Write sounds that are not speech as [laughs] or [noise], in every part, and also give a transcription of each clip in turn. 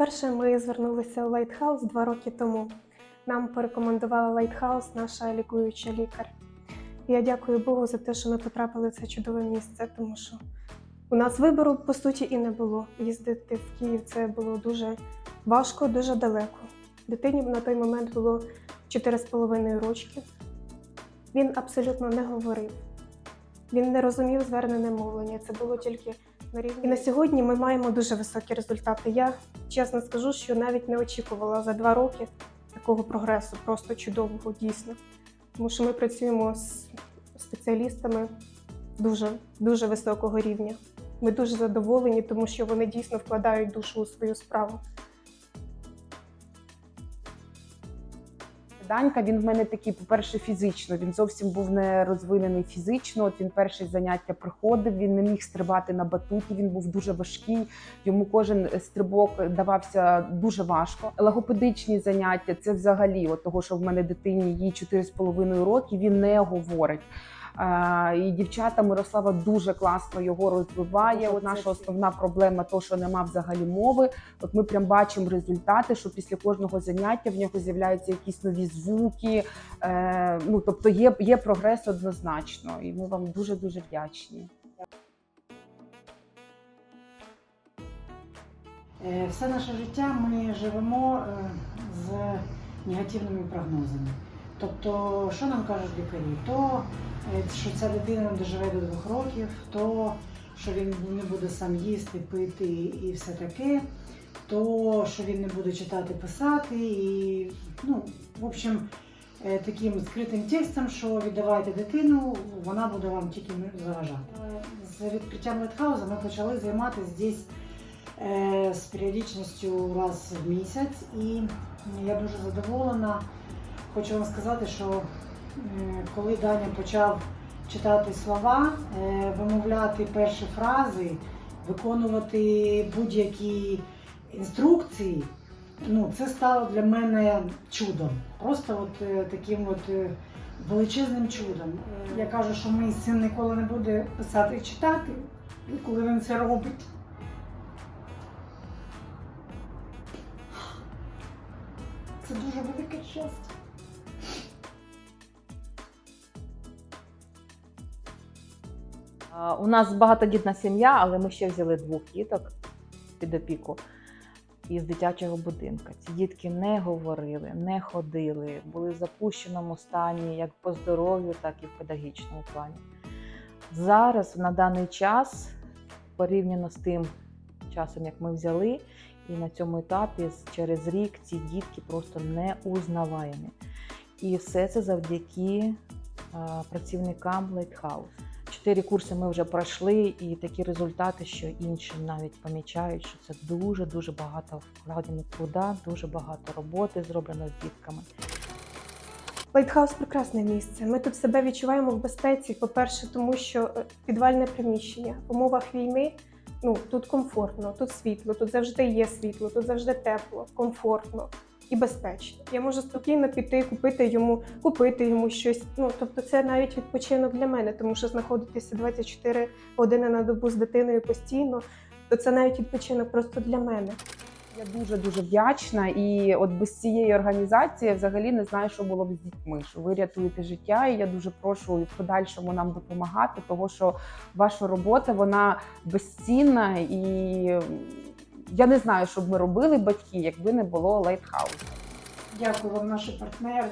Вперше ми звернулися у Лайтхаус два роки тому. Нам порекомендувала Лайтхаус наша лікуюча лікар. Я дякую Богу за те, що ми потрапили в це чудове місце, тому що у нас вибору по суті і не було. Їздити в Київ це було дуже важко, дуже далеко. Дитині на той момент було 4,5 рочки. Він абсолютно не говорив. Він не розумів звернене мовлення. Це було тільки на рівні. І на сьогодні ми маємо дуже високі результати. Я чесно скажу, що навіть не очікувала за два роки такого прогресу, просто чудового дійсно. Тому що ми працюємо з спеціалістами дуже, дуже високого рівня. Ми дуже задоволені, тому що вони дійсно вкладають душу у свою справу. Данька, він в мене такий, по-перше, фізично. Він зовсім був не розвинений фізично. От він перші заняття приходив, він не міг стрибати на батуті, він був дуже важкий. Йому кожен стрибок давався дуже важко. Логопедичні заняття це взагалі, от того, що в мене дитині їй 4,5 роки, він не говорить. І дівчата Мирослава дуже класно його розвиває. От наша основна проблема, то що нема взагалі мови. От ми прям бачимо результати, що після кожного заняття в нього з'являються якісь нові звуки. Е, ну тобто є, є прогрес однозначно, і ми вам дуже дуже вдячні. Е, Все наше життя ми живемо е, з негативними прогнозами. Тобто, що нам кажуть лікарі? То, е, що ця дитина не доживе до двох років, то що він не буде сам їсти, пити і все таке, то що він не буде читати, писати, і ну, в общем, е, таким скритим текстом, що віддавайте дитину, вона буде вам тільки заважати. Е, З відкриттям Летхауза ми почали займатися здесь з періодичністю раз в місяць, і я дуже задоволена. Хочу вам сказати, що е, коли Даня почав читати слова, е, вимовляти перші фрази, виконувати будь-які інструкції, ну, це стало для мене чудом. Просто от е, таким от величезним чудом. Я кажу, що мій син ніколи не буде писати і читати, і коли він це робить. Це дуже велике щастя. У нас багатодітна сім'я, але ми ще взяли двох діток під опіку із дитячого будинку. Ці дітки не говорили, не ходили, були в запущеному стані як по здоров'ю, так і в педагогічному плані. Зараз, на даний час, порівняно з тим часом, як ми взяли, і на цьому етапі через рік ці дітки просто не узнаваємі. І все це завдяки працівникам Лейтхаус. Чотири курси ми вже пройшли, і такі результати, що інші навіть помічають, що це дуже дуже багато вкладено труда, дуже багато роботи зроблено з дітками. Лайтхаус прекрасне місце. Ми тут себе відчуваємо в безпеці. По-перше, тому що е, підвальне приміщення в умовах війни. Ну тут комфортно, тут світло, тут завжди є світло, тут завжди тепло, комфортно і безпечно. Я можу спокійно піти, купити йому, купити йому щось. Ну тобто, це навіть відпочинок для мене, тому що знаходитися 24 години на добу з дитиною постійно, то це навіть відпочинок просто для мене. Я дуже дуже вдячна. І от без цієї організації я взагалі не знаю, що було б з дітьми. Що ви рятуєте життя, і я дуже прошу і в подальшому нам допомагати, тому що ваша робота вона безцінна, і я не знаю, що б ми робили батьки, якби не було лайтхаусу. Дякую вам, наші партнери.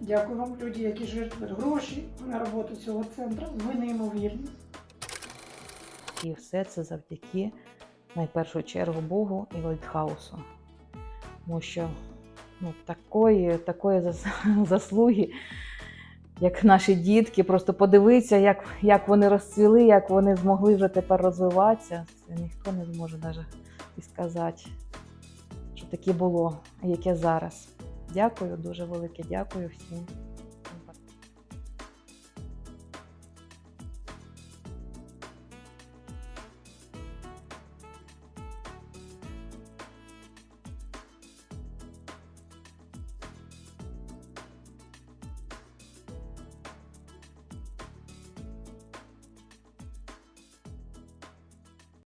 Дякую вам, люди, які жертвують гроші на роботу цього центру. Ви неймовірні. І все це завдяки найпершу чергу Богу і Лайтхаусу. Тому що ну, такої, такої [laughs] заслуги, як наші дітки, просто подивитися, як, як вони розцвіли, як вони змогли вже тепер розвиватися. Це ніхто не зможе навіть і сказати, що таке було, яке зараз. Дякую, дуже велике дякую всім.